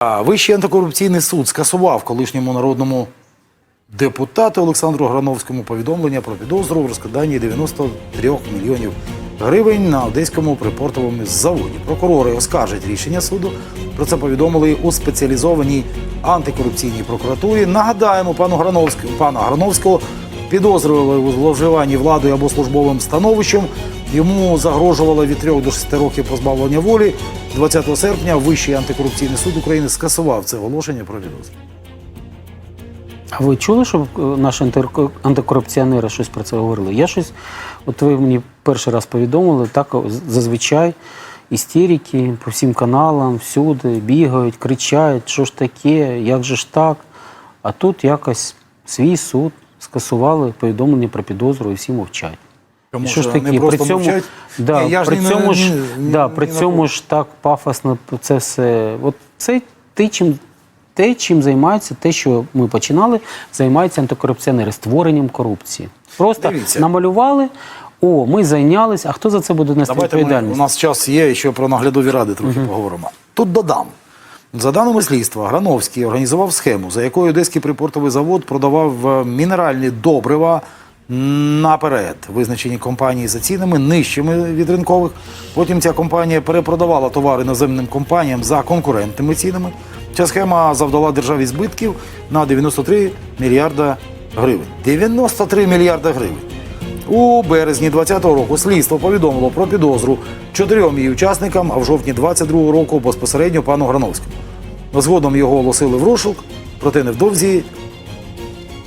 Вищий антикорупційний суд скасував колишньому народному депутату Олександру Грановському повідомлення про підозру в розкраданні 93 мільйонів гривень на одеському припортовому заводі. Прокурори оскаржать рішення суду. Про це повідомили у спеціалізованій антикорупційній прокуратурі. Нагадаємо, пану Грановському пана Грановського підозрювали у зловживанні владою або службовим становищем. Йому загрожувало від 3 до 6 років позбавлення волі. 20 серпня Вищий антикорупційний суд України скасував це оголошення про підозру. А ви чули, щоб е, наші антикорупціонери щось про це говорили? Я щось, от ви мені перший раз повідомили, так зазвичай істерики по всім каналам, всюди бігають, кричать, що ж таке, як же ж так. А тут якось свій суд скасували повідомлення про підозру і всі мовчать. Тому що ж що при цьому, мовчать. да, я ж при цьому ж, ні- ні- да, при на цьому ж так пафосно це все. От це те, чим, те, чим займаються, те, що ми починали, займаються антикорупціонери створенням корупції. Просто Дивіться. намалювали, о, ми зайнялись, а хто за це буде нести Давайте ми, у нас час є, і ще про наглядові ради трохи поговоримо. Тут додам. За даними слідства, Грановський організував схему, за якою Одеський припортовий завод продавав е, мінеральні добрива наперед, визначені компанії за цінами нижчими від ринкових. Потім ця компанія перепродавала товари наземним компаніям за конкурентними цінами. Ця схема завдала державі збитків на 93 мільярда гривень. 93 мільярда гривень. У березні 2020 року слідство повідомило про підозру чотирьом її учасникам, а в жовтні 22 року безпосередньо пану Грановському. Згодом його оголосили в розшук, проте невдовзі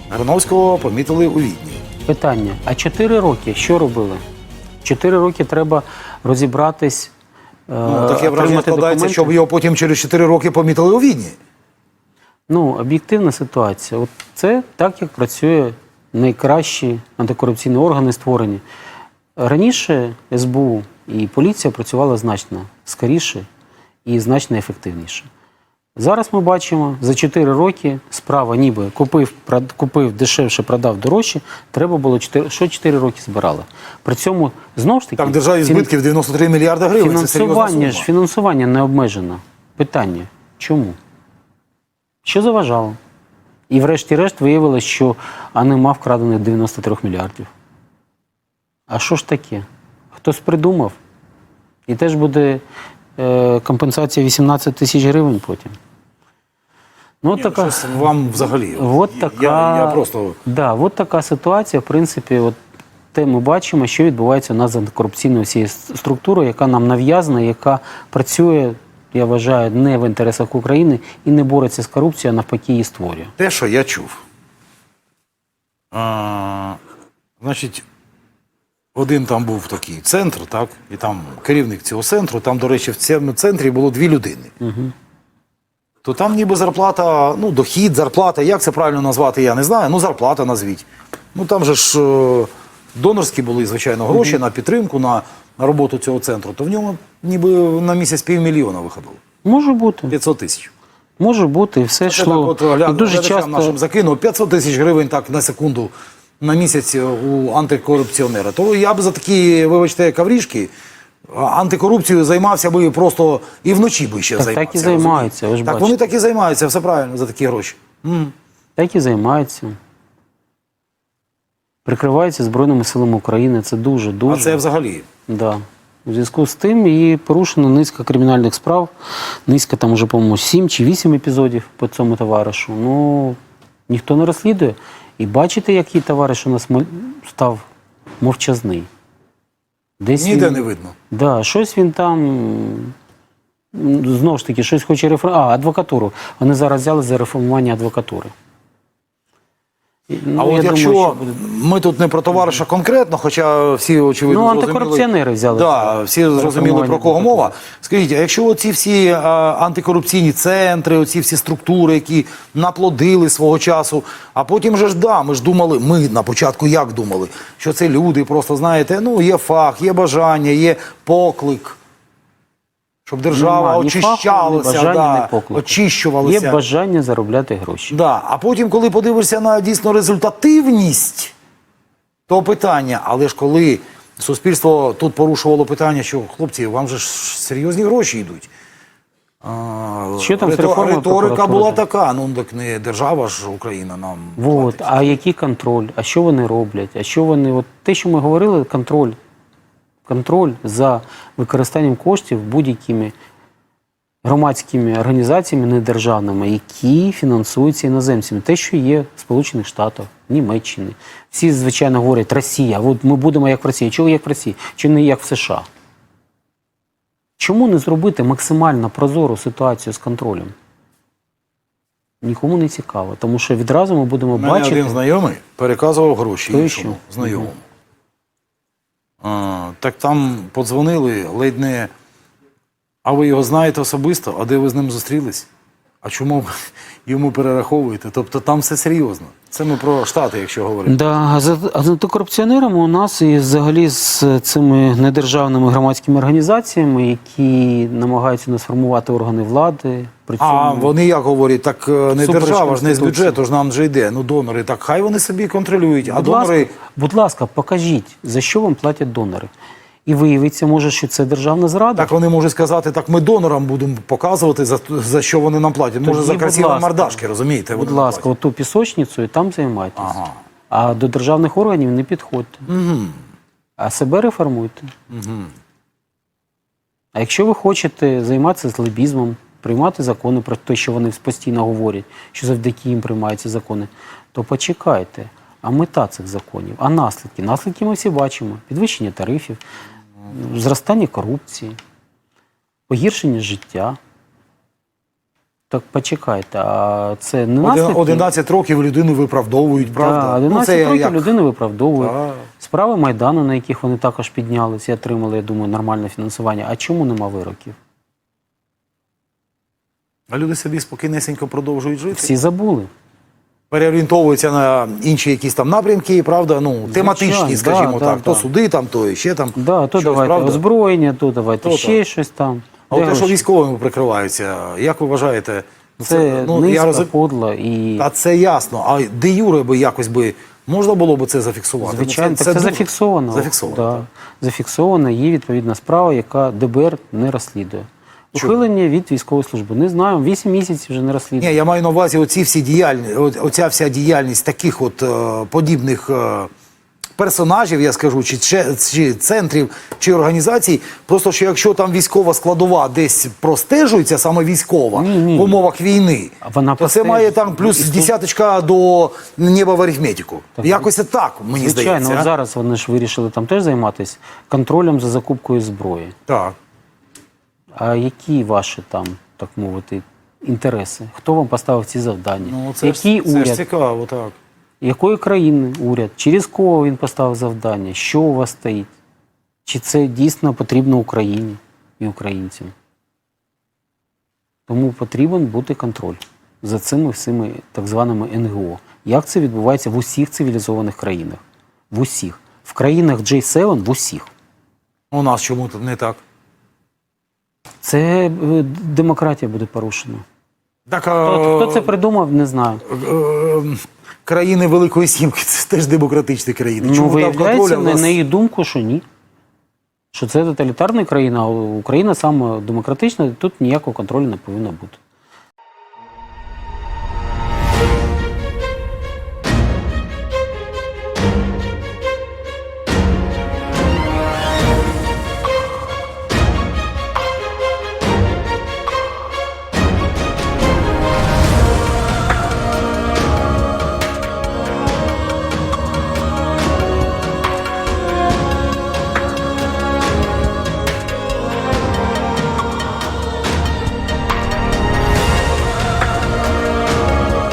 Грановського помітили у Відні. Питання: а чотири роки що робили? Чотири роки треба розібратись. е, Ну, таке враження складається, щоб його потім через 4 роки помітили у Відні. Ну, об'єктивна ситуація. От це так, як працює найкращі антикорупційні органи створені. Раніше СБУ і поліція працювала значно скоріше і значно ефективніше. Зараз ми бачимо, за 4 роки справа ніби купив, прод- купив дешевше, продав дорожче, треба було 4, що 4 роки збирали. При цьому, знову ж таки, Так, державі фін- збитків 93 мільярда гривень. Це Фінансування ж фінансування не обмежено. Питання чому? Що заважало? І врешті-решт виявилось, що а нема вкрадених 93 мільярдів. А що ж таке? Хтось придумав? І теж буде компенсація 18 тисяч гривень потім. Ну, от Ні, така, щось вам взагалі. от така, Я, просто да, от така ситуація, в принципі, от те ми бачимо, що відбувається у нас з антикорупційною всією структурою, яка нам нав'язана, яка працює, я вважаю, не в інтересах України і не бореться з корупцією, а навпаки її створює. те, що я чув. А, значить, один там був такий центр, так, і там керівник цього центру, там, до речі, в цьому центрі було дві людини. Угу. То там ніби зарплата, ну, дохід, зарплата, як це правильно назвати, я не знаю. Ну, зарплата назвіть. Ну там же ж е, донорські були, звичайно, гроші на підтримку, на, на роботу цього центру. То в ньому ніби на місяць півмільйона виходило. Може бути, 500 тисяч. може бути, і все йшло. так от гляд- і дуже часто нашим закинув 500 тисяч гривень так на секунду на місяць у антикорупціонера. То я б за такі, вибачте, каврішки антикорупцією займався би просто і вночі би ще Так, так і займаються, ви ж Так бачите. вони так і займаються, все правильно за такі гроші. М. так і займаються. Прикриваються Збройними силами України. Це дуже дуже. А це взагалі. Да. У зв'язку з тим і порушено низка кримінальних справ. Низка там уже, по-моєму, 7 чи 8 епізодів по цьому товаришу. Ну, ніхто не розслідує. І бачите, який товариш у нас став мовчазний. Десь Ніде він, не видно. Да, щось він там. Знову ж таки, щось хоче реформувати. А, адвокатуру. Вони зараз взяли за реформування адвокатури. Ну, а я от думаю, якщо що буде- ми тут не про товариша конкретно, хоча всі очевидно Ну, антикорупціонери взяли Да, всі зрозуміли про кого мова. Скажіть, а якщо оці всі а, антикорупційні центри, оці всі структури, які наплодили свого часу, а потім же ж да, ми ж думали, ми на початку як думали, що це люди, просто знаєте, ну є фах, є бажання, є поклик. Щоб держава Нема ні фаху, ні очищалася, бажання, да, поклику. очищувалася. Є бажання заробляти гроші. Да. А потім, коли подивишся на дійсно результативність, то питання, але ж коли суспільство тут порушувало питання, що хлопці, вам же ж серйозні гроші йдуть. А, Що там з реформою Риторика прокуратури? була така. Ну так не держава ж Україна нам. Вот. А який контроль? А що вони роблять? А що вони, от те, що ми говорили, контроль. Контроль за використанням коштів будь-якими громадськими організаціями недержавними, які фінансуються іноземцями. Те, що є в Сполучених Штатах, Німеччини. Всі, звичайно, говорять, Росія, от ми будемо як в Росії. Чого як в Росії? Чи не як в США? Чому не зробити максимально прозору ситуацію з контролем? Нікому не цікаво, тому що відразу ми будемо мене бачити. один знайомий переказував гроші іншому знайомому. А, так там подзвонили ледь не. А ви його знаєте особисто, а де ви з ним зустрілись? А чому ви йому перераховуєте? Тобто там все серйозно. Це ми про Штати, якщо говорити. Да, а з антикорупціонерами у нас і взагалі з цими недержавними громадськими організаціями, які намагаються не сформувати органи влади. При цьому А вони як говорять, так е, не держава ж не з бюджету ж нам же йде. Ну донори, так хай вони собі контролюють. А будь, донори. ласка, будь ласка, покажіть, за що вам платять донори. І виявиться, може, що це державна зрада. Так вони можуть сказати, так ми донорам будемо показувати, за, за що вони нам платять. Може, Тоді, за будь красиві ласка. мордашки, розумієте? Будь ласка, оту пісочницю і там займайтесь. Ага. А до державних органів не підходьте. Угу. А себе реформуйте. Угу. А якщо ви хочете займатися злобізмом, приймати закони про те, що вони постійно говорять, що завдяки їм приймаються закони, то почекайте. А мета цих законів, а наслідки? Наслідки ми всі бачимо: підвищення тарифів, зростання корупції, погіршення життя. Так почекайте, а це не наслідки. 11 років людину виправдовують, правда? Да, 11 це років як- людини виправдовують. Так. Справи Майдану, на яких вони також піднялися і отримали, я думаю, нормальне фінансування. А чому нема вироків? А люди собі спокійнесенько продовжують жити. Всі забули. Переорієнтовуються на інші якісь там напрямки, правда? Ну, тематичні, да, скажімо да, так. То да. суди там, то ще там. Да, то щось, давайте правда? озброєння, то давайте То ще так. щось там. А Де от те, що гроші? військовими прикриваються, як ви вважаєте? Ну, Це ну, низько, розум- подло і Та це ясно. А де юре би якось би можна було б це зафіксувати? звичайно, Ну, так це, дуже- зафіксовано. Зафіксовано. Да. Зафіксовано, є відповідна справа, яка ДБР не розслідує. Ухилення від військової служби. Не знаю, 8 місяців вже не розслідує. Ні, я маю на увазі оці всі діяльні, оця вся діяльність таких от е, подібних е, персонажів, я скажу, чи, чи, чи центрів, чи організацій. Просто що якщо там військова складова десь простежується, саме військова, Ні, ні. в умовах війни, А вона то це простежує. має там плюс І сто- десяточка до неба в арифметику. Якось так, мені Звичайно, здається. от а? зараз вони ж вирішили там теж займатися контролем за закупкою зброї. Так. А які ваші там, так мовити, інтереси? Хто вам поставив ці завдання? Ну, це, Який ж, це уряд? ж цікаво, так. Якої країни уряд? Через кого він поставив завдання? Що у вас стоїть? Чи це дійсно потрібно Україні і українцям? Тому потрібен бути контроль за цими всіми так званими НГО. Як це відбувається в усіх цивілізованих країнах? В усіх. В країнах J7 в усіх. У нас чому не так? Це е, демократія буде порушена. Так, Хто, а, хто це придумав, не знаю. е, країни Великої Сімки це теж демократичні країни. Ну, Чому виявляється, на, нас? на її думку, що ні. Що це тоталітарна країна, а Україна саме демократична, тут ніякого контролю не повинно бути.